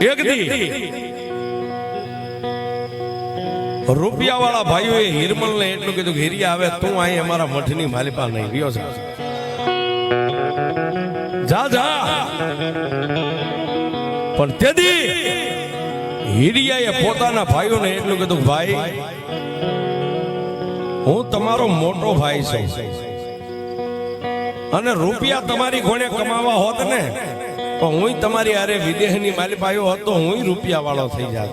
એક રૂપિયા વાળા ભાઈઓએ હિરમલ ને એટલું કીધું હિરિયા આવે, તું અહીં અમારા મઠની માલિપા નહીં. રહ્યો છે જા જા. પણ તેદી હિરિયાએ પોતાના ભાઈઓને એટલું કીધું, ભાઈ, હું તમારો મોટો ભાઈ છું. અને રૂપિયા તમારી ઘોડે કમાવા હોત ને તો હું તમારી અરે વિદેહની માલિપાયો હોત હું રૂપિયા વાળો થઈ જાત.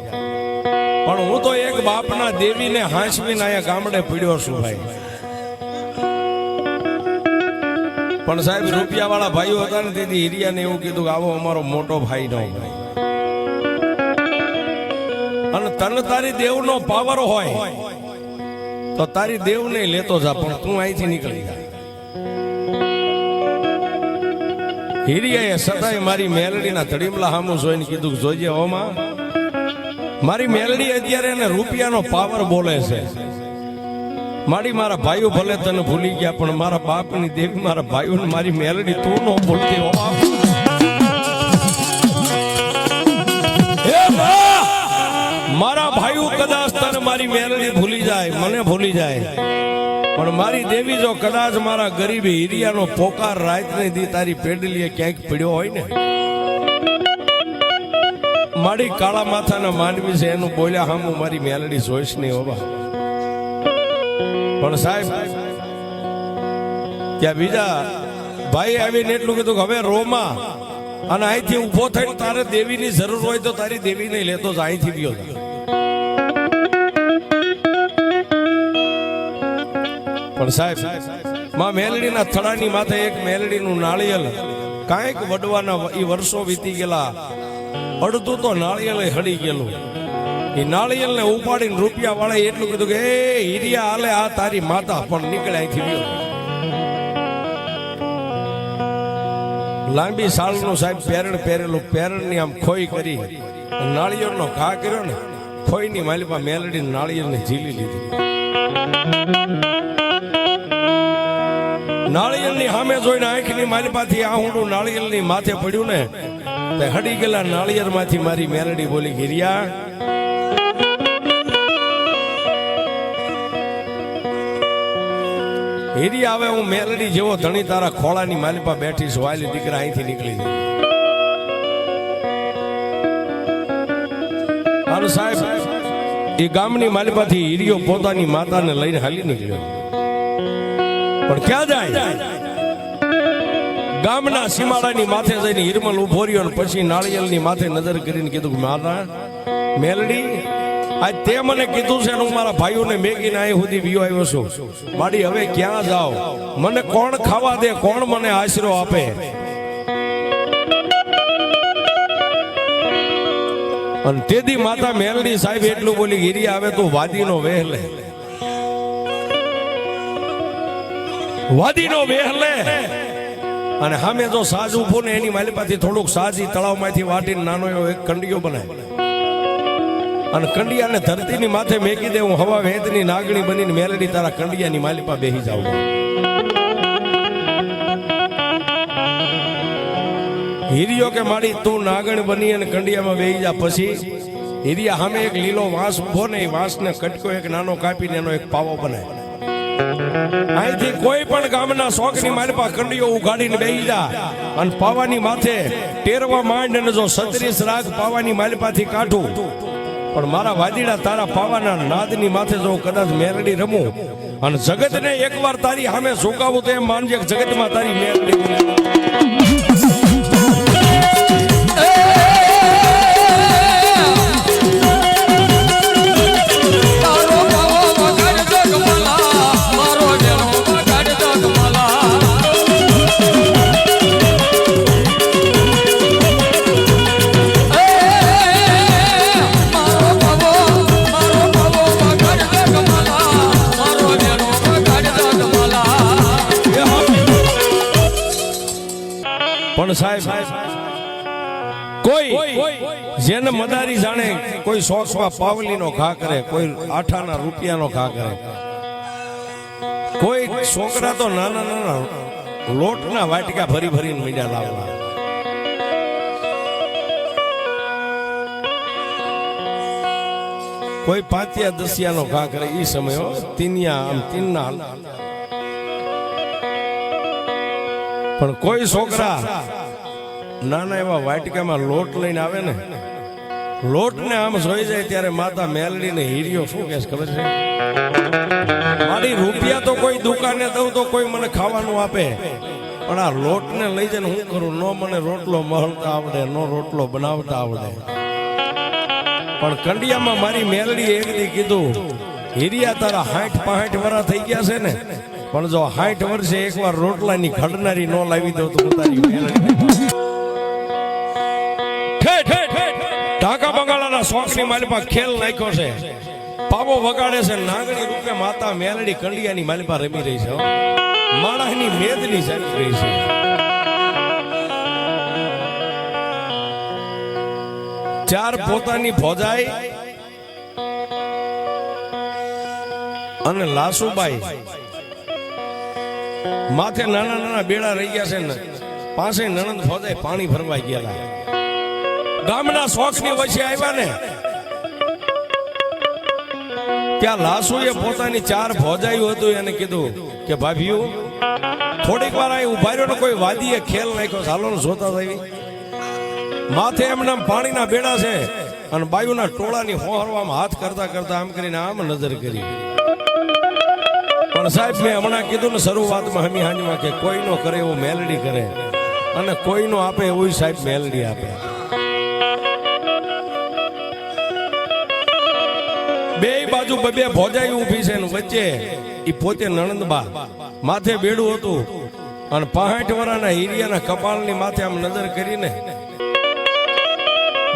પણ હું તો એક બાપના દેવીને હાંસવીને અહીંયા ગામડે પીડ્યો છું ભાઈ. પણ સાહેબ રૂપિયા વાળા ભાઈઓ હતા ને તેથી હિરિયાને એવું કીધું કે આવો અમારો મોટો ભાઈ નો. અને તને તારી દેવનો પાવર હોય, તો તારી દેવને લેતો જા, પણ તું અહીંથી નીકળી જા. હિરિયાએ સદાય મારી મેલડીના તડીમલા હામું જોઈને કીધું જોઈએ ઓમાં, મારી મેલડી અત્યારે એને રૂપિયાનો પાવર બોલે છે. મારી મારા ભાઈઓ ભલે તને ભૂલી ગયા, પણ મારા બાપની દેવી, મારા ભાઈઓને મારી મેલડી તું ન ભૂલતી હોવા મારા ભાઈઓ કદાચ તને મારી મેલડી ભૂલી જાય, મને ભૂલી જાય. પણ મારી દેવી જો કદાચ મારા ગરીબ હિરિયાનો પોકાર રાત ને દી તારી પેડલીએ ક્યાંક પીડ્યો હોય ને? મારી કાળા માથાના માંડવી છે, એનું બોલ્યા હામું મારી મેલડી જોઈશ નહીં હોવા પણ સાહેબ, ત્યાં બીજા ભાઈ આવીને એટલું કીધું કે હવે રોમાં, અને અહીંથી ઊભો થઈને તારે દેવીની જરૂર હોય તો તારી દેવીને લેતો જ અહીંથી ગયો પણ સાહેબ, માં મેલડીના થડાની માથે એક મેલડીનું નાળિયેર કાંઈક વડવાના એ વર્ષો વીતી ગયેલા. અડધું તો નાળિયેર હડી ગયેલું. એ નાળિયેર ને ઉપાડીને રૂપિયા વાળે એટલું કીધું કે, એ હિરિયા હાલે આ તારી માતા પણ નીકળે અહીંથી લાંબી સાલનું સાહેબ પેરણ પહેરેલું, પેરણની આમ ખોઈ કરી, નાળિયેરનો ઘા કર્યો ને, ખોઈની માલિપા મેલડી નાળિયેરને ઝીલી લીધી. નાળિયેરની સામે જોઈને આંખની માલપાથી આ ઊંડું નાળિયેરની માથે પડ્યું ને, તે હડી ગયેલા નાળિયેરમાંથી મારી મેલડી બોલી ગિરિયા હીરી આવે હું મેલડી જેવો ધણી તારા ખોળાની માલિપા બેઠી છું વાલી દીકરા અહીંથી નીકળી જાય સાહેબ, એ ગામની માલિપાથી હીરીઓ પોતાની માતાને લઈને હાલી નીકળ્યો પણ ક્યાં જાય? ગામના સીમાડાની માથે જઈને હિરમલ ઊભો રહ્યો પછી નાળિયેલની માથે નજર કરીને કીધું મારા મેલડી, આજ તે મને કીધું છે હું મારા ભાઈઓને મેગીને અહીં સુધી વિયો આવ્યો છું. માડી, હવે ક્યાં જાઓ? મને કોણ ખાવા દે? કોણ મને આશરો આપે? અને તેથી માતા મેલડી સાહેબ એટલું બોલી ગીરી આવે તો વાદીનો વહેલે. વાદીનો વહેલે અને સામે જો સાજ ઊભો ને એની માલિપાથી થોડુંક સાજી તળાવમાંથી વાટીને નાનો એવો એક કંડિયો બનાવે અને કંડિયાને ધરતીની માથે મેકી દે, હું હવા વેદની નાગણી બનીને મેલડી તારા કંડિયાની માલિપા બેહી જાઉં હીરિયો કે માડી તું નાગણ બની અને કંડિયામાં બેહી જા પછી હીરિયા સામે એક લીલો વાંસ ઊભો ને એ વાંસને કટકો એક નાનો કાપીને એનો એક પાવો બનાવે અહીંથી કોઈ પણ ગામના શોખની માલિપા કંડીઓ ઉગાડીને બેહી જા. અને પાવાની માથે ટેરવા માંડ અને જો સત્રીસ રાગ પાવાની માલપાથી કાઢું. પણ મારા વાદીડા તારા પાવાના નાદની માથે જો કદાચ મેરડી રમું. અને જગતને એકવાર તારી સામે ઝુકાવું તો એમ માનજે જગતમાં તારી મેરડી પણ સાહેબ, કોઈ જેને મદારી જાણે કોઈ શોખમાં પાવલીનો ઘા કરે, કોઈ આઠાના રૂપિયાનો ઘા કરે. કોઈ છોકરા તો નાના નાના લોટના વાટકા ભરી ભરીને મીડા લાવવા. કોઈ પાંચિયા દસિયાનો ઘા કરે એ સમયો તીનિયા આમ, તીનના પણ કોઈ છોકરા નાના એવા વાટકામાં લોટ લઈને આવે ને લોટ ને આમ જોઈ જાય ત્યારે માતા મેલડી ને હીરિયો શું કે ખબર છે? મારી રૂપિયા તો કોઈ દુકાને દઉં તો કોઈ મને ખાવાનું આપે, પણ આ લોટ ને લઈ જઈને હું કરું? નો મને રોટલો મળતા આવડે, નો રોટલો બનાવતા આવડે. પણ કંડિયામાં મારી મેલડી એક દી કીધું, હીરિયા તારા હાઠ પાઠ વરા થઈ ગયા છે ને? પણ જો હાઠ વર્ષે એકવાર રોટલાની ખડનારી નો લાવી દો તો ઠેઠ, ઢાકા બંગાળાના શોખની માલિપા ખેલ નાખ્યો છે. પાબો વગાડે છે નાગણી રૂપે માતા મેલડી કંડિયાની માલિપા રમી રહી છે. માણસની મેદની ચાલી રહી છે. ચાર પોતાની ભોજાઈ અને લાસુબાઈ માથે નાના નાના બેડા રહી ગયા છે ને, પાસે નણંદ ફોદે પાણી ભરવાઈ ગયા ગામના શોખની વચ્ચે આવ્યા ને, ત્યાં લાસુએ પોતાની ચાર ભોજાયું હતું, એને કીધું કે, ભાભીઓ, થોડીક વાર અહીં ઊભા રહ્યો ને, કોઈ વાદીએ ખેલ નાખ્યો ચાલો ને, જોતા થઈ માથે એમના પાણીના બેડા છે અને બાયુના ટોળાની હોહરવામાં હાથ કરતા કરતા આમ કરીને આમ નજર કરી. પણ સાહેબ મેં હમણાં કીધું ને શરૂઆતમાં હમી હાંજમાં કે કોઈનો કરે એવો મેલડી કરે. અને કોઈનો આપે એવું સાહેબ મેલડી આપે. બે બાજુ બબે ભોજાઈ ઊભી છે વચ્ચે એ પોતે નણંદબા. માથે બેડું હતું. અને પાંઠ વરાના હીરિયાના કપાળની માથે આમ નજર કરીને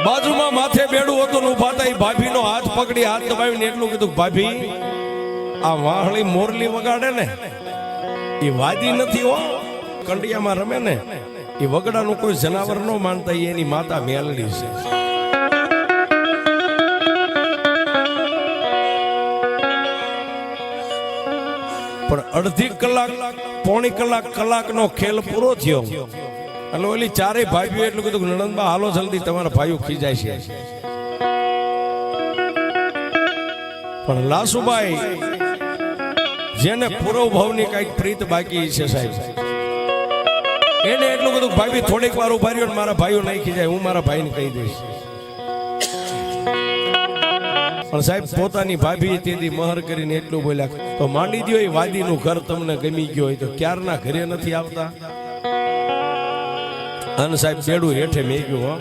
બાજુમાં માથે બેડું હતું ને ઊભા હતા, ઈ ભાભીનો હાથ પકડી હાથ દબાવીને એટલું કીધું, ભાભી આ વાહળી મોરલી વગાડે ને, એ વાદી નથી હો. કંડિયામાં રમે ને, એ વગડાનું કોઈ જનાવર ન માનતા, એની માતા મેલડી છે. પણ અડધી કલાક, પોણી કલાક, કલાકનો ખેલ પૂરો થયો. એટલે ઓલી ચારેય ભાઈઓ એટલું કીધું નણંદબા, હાલો જલ્દી, તમારા ભાઈઓ ખીજાય છે. પણ લાસુબાઈ જેને પૂર્વ ભાવની કંઈક પ્રીત બાકી છે સાહેબ. એને એટલું બધું ભાભી થોડીક વાર ઊભા મારા ભાઈઓ નાખી જાય, હું મારા ભાઈને કહી દઈશ. પણ સાહેબ, પોતાની ભાભી તેથી મહર કરીને એટલું બોલ્યા, તો માંડી દો એ વાદીનું ઘર તમને ગમી ગયો હોય તો ક્યારના ઘરે નથી આવતા? અને સાહેબ, બેડું હેઠે મેં ગયું હો.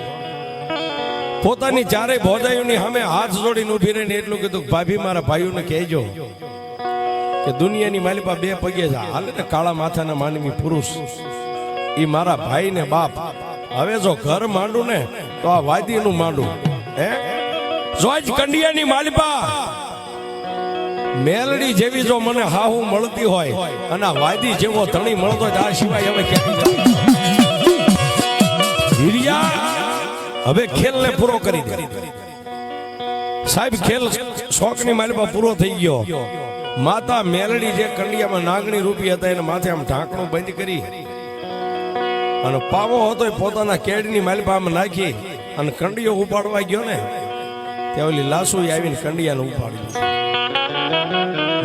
પોતાની ચારે ભોજાઈઓની સામે હાથ જોડીને ઊભી રહીને એટલું કીધું, ભાભી, મારા ભાઈઓને કહેજો. કે દુનિયાની માલિપા બે પગે છે. હાલે ને કાળા માથાના માનવી પુરુષ. એ મારા ભાઈ ને બાપ. હવે જો ઘર માંડું ને, તો આ વાદીનું માંડું. હે? જોજ કંડિયાની માલિપા મેલડી જેવી જો મને હાહુ મળતી હોય અને વાદી જેવો ધણી મળતો હોય આ સિવાય હવે ક્યાંય હવે ખેલને પૂરો કરી દે. સાહેબ, ખેલ શોખની માલિપા પૂરો થઈ ગયો. માતા મેલડી જે કંડિયામાં નાગણી રૂપી હતા, એને માથે આમ ઢાંકણું બંધ કરી અને પાવો હતો એ પોતાના કેડની માલિપામાં નાખી અને કંડિયો ઉપાડવા ગયો ને, ત્યાં ઓલી લાસુ આવીને કંડિયાને ઉપાડી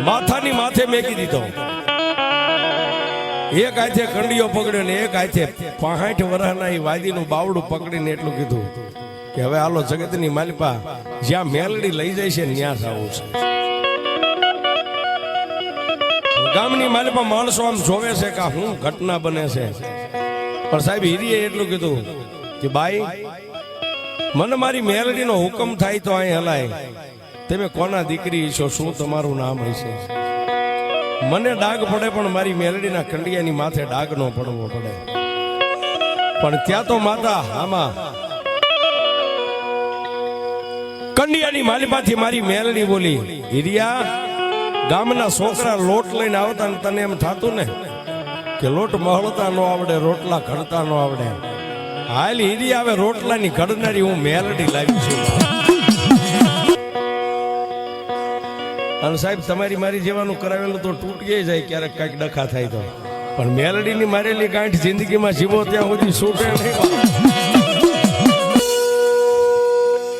માથાની માથે મેકી દીધો. એક હાથે કંડિયો પકડ્યો ને એક હાથે પાંઠ વરાના એ વાદીનું બાવડું પકડીને એટલું કીધું કે હવે આલો જગતની માલિપા જ્યાં મેલડી લઈ જાય છે ત્યાં આવું છે. ગામની માલિપા માણસો આમ જોવે છે કે શું ઘટના બને છે? પણ સાહેબ, હીરીએ એટલું કીધું કે બાઈ, મને મારી મેલડીનો હુકમ થાય તો અહીં હલાય. તમે કોના દીકરી છો? શું તમારું નામ હશે મને ડાઘ પડે પણ મારી મેલડીના ખંડિયાની માથે ડાઘ નો પડવો પડે. પણ ત્યાં તો માતા, આમાં કંડિયાની માલિપાથી મારી મેલડી બોલી, હિરિયા ગામના છોકરા લોટ લઈને આવતા ને તને એમ થાતું ને કે લોટ મહળતા નો આવડે, રોટલા ઘડતા નો આવડે. હાલ હીરી આવે રોટલાની ઘડનારી, હું મેલડી લાવી છું. અને સાહેબ, તમારી મારી જેવાનું કરાવેલું તો તૂટી જાય, ક્યારેક કાંઈક ડખા થાય તો. પણ મેલડીની મારેલી ગાંઠ જિંદગીમાં જીવો ત્યાં સુધી છૂટે નહીં.